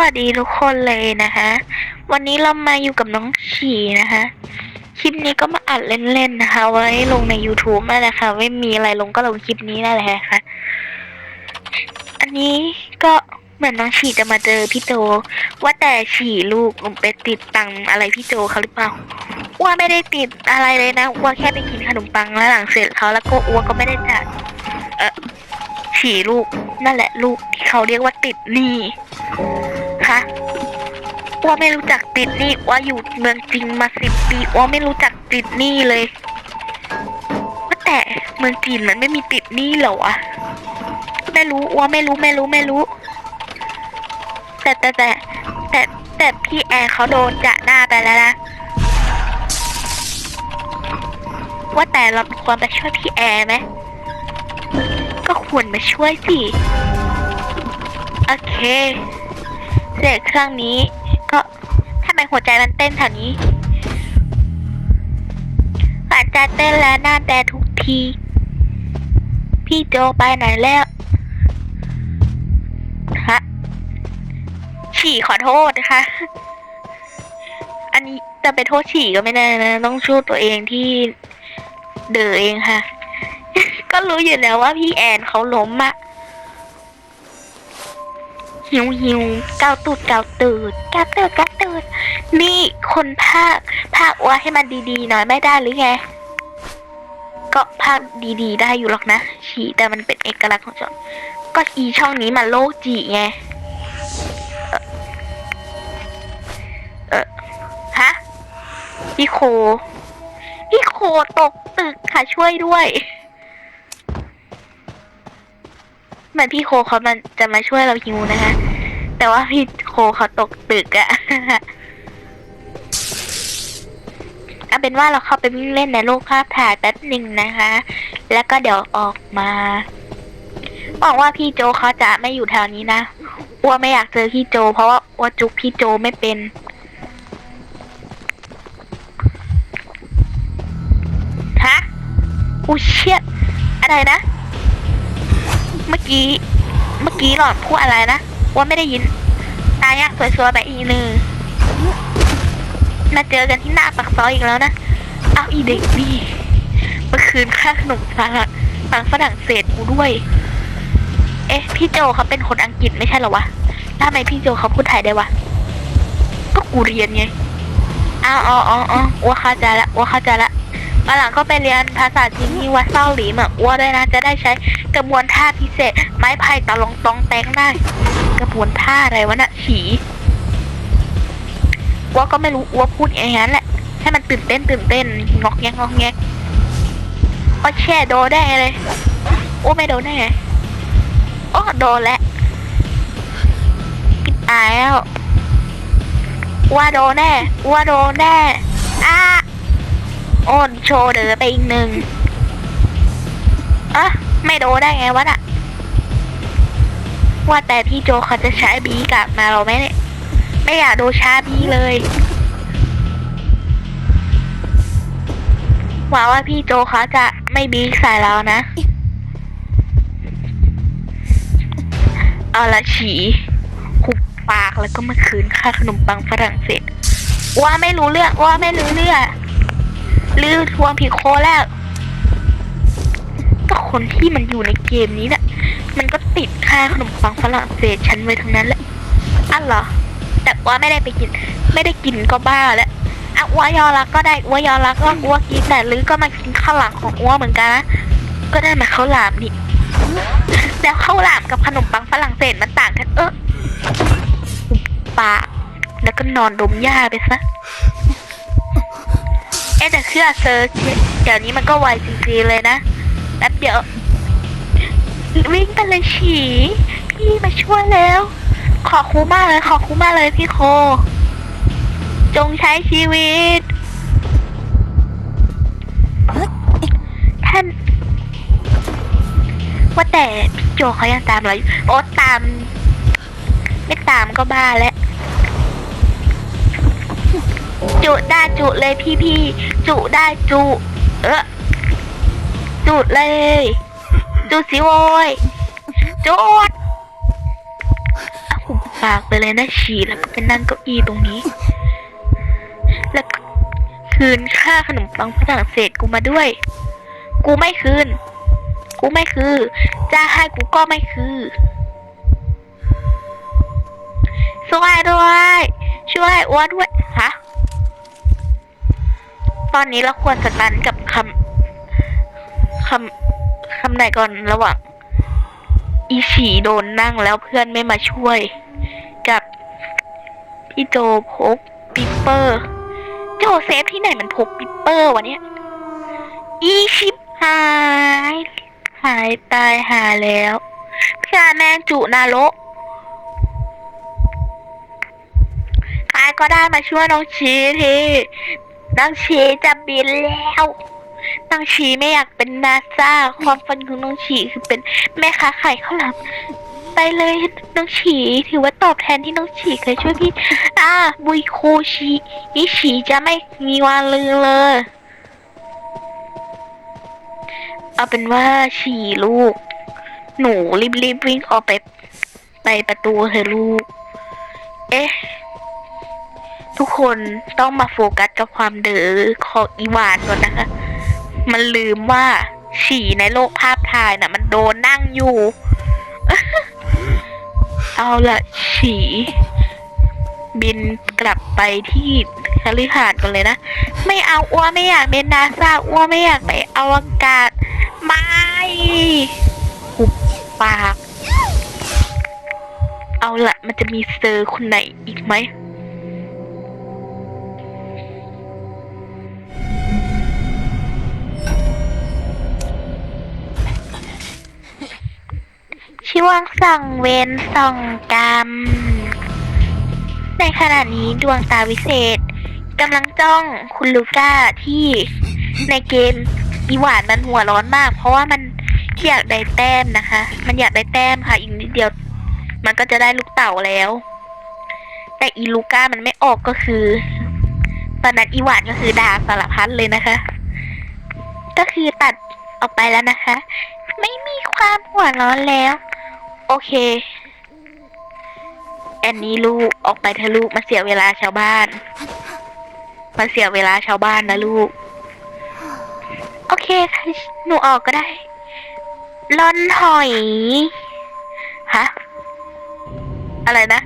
วัสดีทุกคนเลยนะคะ วันนี้เรามาอยู่กับน้องฉีนะคะ คลิปนี้ก็มาอัดเล่นๆนะคะ ไว้ลงใน YouTube นั่นแหละค่ะ ไม่มีอะไรลงก็ลงคลิปนี้นั่นแหละค่ะ อันนี้ก็เหมือนน้องฉีจะมาเจอพี่โจ ว่าแต่ฉีลูกลงไปติดตังอะไรพี่โจเขาหรือเปล่าอ้วไม่ได้ติดอะไรเลยนะอ้วแค่ไปกินขนมปังแล้วหลังเสร็จเขาแล้วก็อ้วก็ไม่ได้จ่ายเออฉีลูกนั่นแหละลูกที่เขาเรียกว่าติดหนี้ ว่าไม่รู้จักติดหนี่ว่าอยู่เมืองจริงมาสิบปีว่าไม่รู้จักติดหนี่เลยว่าแต่เมืองจีนมันไม่มีติดหนี่เหรอวะไม่รู้ว่าไม่รู้ไม่รู้ไม่รู้ แต่แต่แต่แต่แต่พี่แอร์เขาโดนจะหน้าไปแล้วนะว่าแต่เราควรไปช่วยพี่แอร์ไหมก็ควรมาช่วยสิ โอเค เสร็จเครื่องนี้ ก็ทำไมหัวใจมันเต้นแถวนี้หัวใจเต้นแล้วหน้าแดงทุกที พี่โจไปไหนแล้วฮะฉี่ขอโทษนะคะอันนี้จะไปโทษฉี่ก็ไม่ได้นะ ต้องช่วยตัวเองที่เดือเองค่ะ ก็รู้อยู่แล้วว่าพี่แอนเขาล้มอะ หิวหิวเกาตูดเกาตูดกาตูดกาตูดนี่คนภาคภาคว่าให้มันดีๆหน่อยไม่ได้หรือไงก็ภาคดีๆ ได้อยู่หรอกนะฉีแต่มันเป็นเอกลักษณ์ของช่องก็อีช่องนี้มันโลกจีไงเออฮะพี่โคพี่โคตกตึกค่ะช่วยด้วย เห มือนพี่โคเขามันจะมาช่วยเราฮิวนะคะ แต่ว่าพี่โคเขาตกตึกอะเอาเป็นว่าเราเข้าไปวิ่งเล่นในโลกภาพถ่ายแป๊บหนึ่งนะคะ แล้วก็เดี๋ยวออกมาหวังว่าพี่โจเขาจะไม่อยู่แถวนี้นะอ้วไม่อยากเจอพี่โจ เพราะว่าอ้วจุกพี่โจไม่เป็นฮะอูเชียอะไรนะ กี้ เมื่อกี้หลอนพูดอะไรนะ ว่าไม่ได้ยิน ตายะสวยๆแบบอีนึงมาเจอกันที่หน้าปากซอยอีกแล้วนะ เอาอีเด็กดีเมื่อคืนค่าขนมฝรั่งฝรั่งฝรั่งเศสกูด้วย เอ๊ะ พี่โจเขาเป็นคนอังกฤษไม่ใช่เหรอวะแล้วทำไมพี่โจเขาพูดไทยได้วะ ก็กูเรียนไงอ้าวอ๋ออ๋ออ๋อว่าเข้าใจละว่าเข้าใจละ มาหลังก็ไปเรียนภาษาจีนที่วัดเซาหลีเมือนอ้วด้วยนะจะได้ใช้กระบวนท่าพิเศษ ไม้ไผ่ตะลงตองแตงได้ กระบวนท่าอะไรวะน่ะฉีอ้วก็ไม่รู้อ้วพูดอย่างนั้นแหละ ให้มันตื่นเต้นตื่นเต้นงอกแงกงอกแงกก็แช่โดนได้เลยอ้วไม่โดนได้ไงอ้โดนแล้วกินอายแล้วว่าโดนแน่ว่าโดนแน่อ้า อ้นโชว์เดอไปอีกหนึ่งอะไม่โดนได้ไงวะน่ะ ว่าแต่พี่โจเขาจะใช้บีกลับมาเราไหมเนี่ย ไม่อยากดูช้าบีเลยหวังว่าพี่โจเขาจะไม่บีใส่เรานะ เอาละฉีหุบปากแล้วก็มาคืนค่าขนมปังฝรั่งเศสว่าไม่รู้เรื่องว่าไม่รู้เรื่อง ลือทวงผิดโคแล้วก็คนที่มันอยู่ในเกมนี้น่ะมันก็ติดค่าขนมปังฝรั่งเศสฉันไว้ทั้งนั้นแหละอันเหรอ แต่ว่าไม่ได้ไปกิน ไม่ได้กินก็บ้าแล้วอะอ้วยอรักก็ได้อ้วยอรักก็อ้วกินแต่ลือก็มากินข้าวหลามของอ้วเหมือนกันนะก็ได้มาข้าวหลามนี่แล้วข้าวหลามกับขนมปังฝรั่งเศสมันต่างกันเออปากแล้วก็นอนดมหญ้าไปซะ เอ๊ะแต่เครื่องเซอร์ชเดี๋ยวนี้มันก็ไวจริงๆเลยนะแป๊บเดียววิ่งไปเลยฉีพี่มาช่วยแล้ว ขอครูมากเลย ขอครูมากเลยพี่โค จงใช้ชีวิต ท่าน ว่าแต่พี่โจเขายังตามเราอยู่โอ้ตาม ไม่ตามก็บ้าแล้ว จุได้จุเลยพี่พี่จุได้จุเออจุดเลย จุดสิโว้ยจุดอะหุบปากไปเลยนะฉี่แล้วก็ไปนั่งเก้าอี้ตรงนี้ แล้วคืนค่าขนมปังฝรั่งเศสกูมาด้วย กูไม่คืน กูไม่คือ จะให้กูก็ไม่คือช่วยด้วย ช่วยอ้วนด้วย ตอนนี้เราควรสตันกับคำคำคำไหนก่อนระหว่างอีฉีโดนนั่งแล้วเพื่อนไม่มาช่วย กับพี่โจพกปิปเปอร์ โจเซฟที่ไหนมันพกปิปเปอร์วะเนี่ยอีชิบหาย หายตายหาแล้วพี่อาแมงจุนาโรใครก็ได้มาช่วยน้องชีที น้องชีจะบินแล้วน้องชีไม่อยากเป็นนาซาความฝันของน้องชีคือเป็นแม่ค้าขายข้าวหลามไปเลยน้องชีถือว่าตอบแทนที่น้องชีเคยช่วยพี่ อ่า บุยโคชีอีชีจะไม่มีวันลืมเลย เอาเป็นว่าฉีลูก หนูรีบๆวิ่งออกไป ไปประตูเถอลูก เอ๊ะ ทุกคนต้องมาโฟกัสกับความเด๋อของอีวานก่อนนะคะ มันลืมว่าฉี่ในโลกภาพถ่ายน่ะ มันโดนนั่งอยู่ เอาละฉี่บินกลับไปที่คฤหาสน์ก่อนเลยนะ ไม่เอาอ้วไม่อยากเป็นนาซาอ้วไม่อยากไปอวกาศ ไม่หุบปาก เอาละมันจะมีเซอร์คนไหนอีกไหม วงส่องเวรส่องกรรม ในขณะนี้ดวงตาวิเศษกำลังจ้องคุณลูก้าที่ในเกมอีหวานมันหัวร้อนมาก เพราะว่ามันอยากได้แต้มนะคะ มันอยากได้แต้มค่ะ อีกนิดเดียว มันก็จะได้ลูกเต่าแล้ว แต่อีลูก้ามันไม่ออกก็คือ ตอนนั้นอีหวานก็คือด่าสารพัดเลยนะคะ ก็คือตัดออกไปแล้วนะคะ ไม่มีความหัวร้อนแล้ว เค แอนนี่ลูกออกไปเถอะลูกมาเสียเวลาชาวบ้าน มาเสียเวลาชาวบ้านนะลูก โอเคค่ะหนูออกก็ได้ล่อนหอย ฮะ อะไรนะ